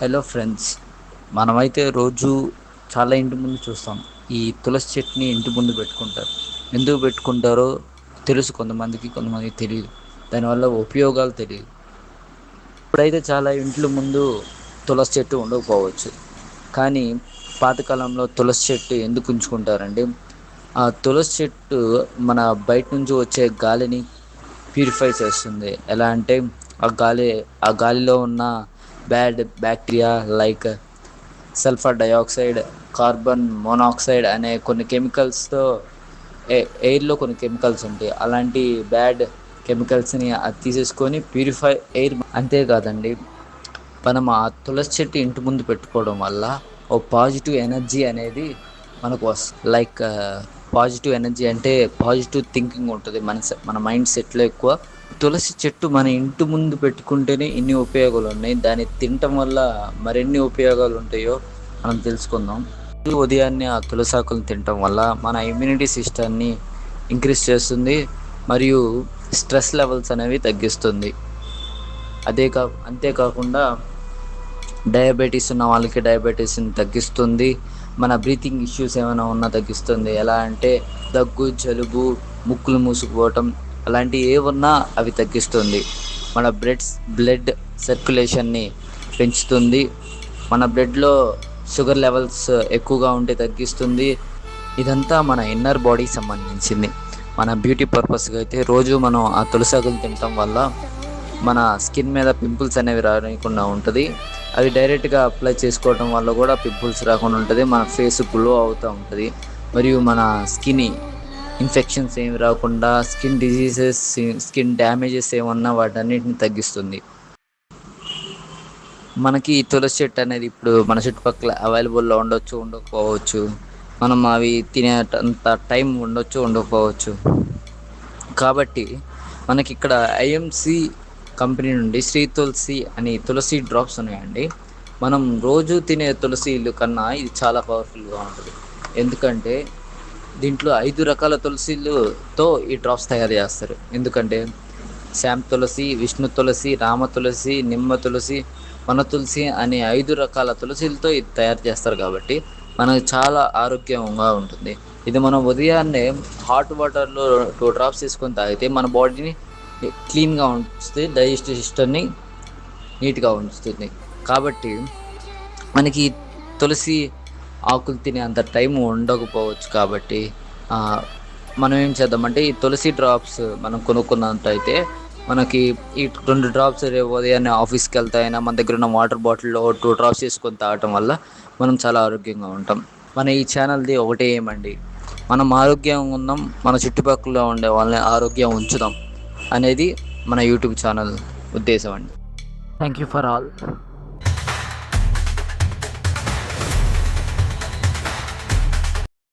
Hello friends మనమైతే రోజు చాలా ఇంటి ముందు చూస్తాం. ఈ తులసి చెట్టుని ఇంటి ముందు పెట్టుకుంటారు. ఎందుకు పెట్టుకుంటారో తెలుసు కొంతమందికి కొంతమందికి తెలియదు దానివల్ల ఉపయోగాలు తెలియదు ఇప్పుడైతే చాలా ఇంట్ల ముందు తులసి చెట్టు ఉండకపోవచ్చు. కానీ పాతకాలంలో తులసి చెట్టు ఎందుకు ఉంచుకుంటారంటే ఆ తులసి చెట్టు మన బయట నుంచి వచ్చే గాలిని ప్యూరిఫై చేస్తుంది. ఎలా అంటే ఆ గాలి ఆ గాలిలో ఉన్న bad bacteria like sulphur dioxide carbon monoxide అనే కొన్ని కెమికల్స్తో ఎయిర్లో కొన్ని కెమికల్స్ ఉంటాయి. అలాంటి బ్యాడ్ కెమికల్స్ని అది తీసేసుకొని ప్యూరిఫై ఎయిర్ అంతేకాదండి మనం ఆ తులసి చెట్టు ఇంటి ముందు పెట్టుకోవడం వల్ల ఓ పాజిటివ్ ఎనర్జీ అనేది మనకు వస్తుంది లైక్ పాజిటివ్ ఎనర్జీ అంటే పాజిటివ్ థింకింగ్ ఉంటుంది. మన మన మైండ్ సెట్లో ఎక్కువ తులసి చెట్టు మన ఇంటి ముందు పెట్టుకుంటేనే ఇన్ని ఉపయోగాలు ఉన్నాయి. దాన్ని తినటం వల్ల మరిన్ని ఉపయోగాలు ఉంటాయో మనం తెలుసుకుందాం. ఉదయాన్నే ఆ తులసాకులను తినటం వల్ల మన ఇమ్యూనిటీ సిస్టమ్ని ఇంక్రీజ్ చేస్తుంది మరియు స్ట్రెస్ లెవెల్స్ అనేవి తగ్గిస్తుంది. అదే కా అంతేకాకుండా డయాబెటీస్ ఉన్న వాళ్ళకి డయాబెటీస్ని తగ్గిస్తుంది. మన బ్రీతింగ్ ఇష్యూస్ ఏమైనా ఉన్నా తగ్గిస్తుంది. ఎలా అంటే దగ్గు జలుబు ముక్కులు మూసుకుపోవటం అలాంటివి ఉన్నా అవి తగ్గిస్తుంది. మన బ్లడ్స్ బ్లడ్ సర్క్యులేషన్ని పెంచుతుంది. మన బ్లడ్లో షుగర్ లెవెల్స్ ఎక్కువగా ఉంటే తగ్గిస్తుంది. ఇదంతా మన ఇన్నర్ బాడీకి సంబంధించింది. మన బ్యూటీ పర్పస్గా అయితే రోజు మనం ఆ తులసాకులు తినటం వల్ల మన స్కిన్ మీద పింపుల్స్ అనేవి రానికుండా ఉంటుంది. అవి డైరెక్ట్గా అప్లై చేసుకోవడం వల్ల కూడా పింపుల్స్ రాకుండా ఉంటుంది. మన ఫేస్ గ్లో అవుతూ ఉంటుంది. మరియు మన స్కిన్ ఇన్ఫెక్షన్స్ ఏమి రాకుండా స్కిన్ డిజీజెస్ స్కిన్ డ్యామేజెస్ ఏమన్నా వాటన్నిటిని తగ్గిస్తుంది. మనకి ఈ తులసి చెట్టు అనేది ఇప్పుడు మన చుట్టుపక్కల అవైలబుల్లో ఉండొచ్చు ఉండకపోవచ్చు. మనం అవి తినేటంత టైం ఉండొచ్చు ఉండకపోవచ్చు. కాబట్టి మనకి ఇక్కడ ఐఎంసి కంపెనీ నుండి శ్రీ తులసి అని తులసి డ్రాప్స్ ఉన్నాయండి. మనం రోజు తినే తులసిలు కన్నా ఇది చాలా పవర్ఫుల్గా ఉంటుంది. ఎందుకంటే దీంట్లో ఐదు రకాల తులసిలతో ఈ డ్రాప్స్ తయారు చేస్తారు. ఎందుకంటే శామ్ తులసి విష్ణు తులసి రామ తులసి నిమ్మ తులసి వన తులసి అనే ఐదు రకాల తులసిలతో ఇది తయారు చేస్తారు కాబట్టి మనకు చాలా ఆరోగ్యంగా ఉంటుంది. ఇది మనం ఉదయాన్నే హాట్ వాటర్లో టూ డ్రాప్స్ తీసుకొని తాగితే మన బాడీని క్లీన్గా ఉంచుతుంది డైజెస్టివ్ సిస్టమ్ని నీట్గా ఉంచుతుంది. కాబట్టి మనకి తులసి ఆకులు తినే అంత టైం ఉండకపోవచ్చు కాబట్టి మనం ఏం చేద్దామంటే ఈ తులసి డ్రాప్స్ మనం కొనుక్కున్నట్టయితే మనకి ఈ రెండు డ్రాప్స్ రేపు ఉదయాన్నే ఆఫీస్కి వెళ్తాయినా మన దగ్గర ఉన్న వాటర్ బాటిల్లో టూ డ్రాప్స్ తీసుకొని తాగటం వల్ల మనం చాలా ఆరోగ్యంగా ఉంటాం. మన ఈ ఛానల్ది ఒకటే ఏమండి మనం ఆరోగ్యంగా ఉన్నాం మన చుట్టుపక్కల ఉండే వాళ్ళని ఆరోగ్యం ఉంచుదాం అనేది మన యూట్యూబ్ ఛానల్ ఉద్దేశం అండి. Thank you for all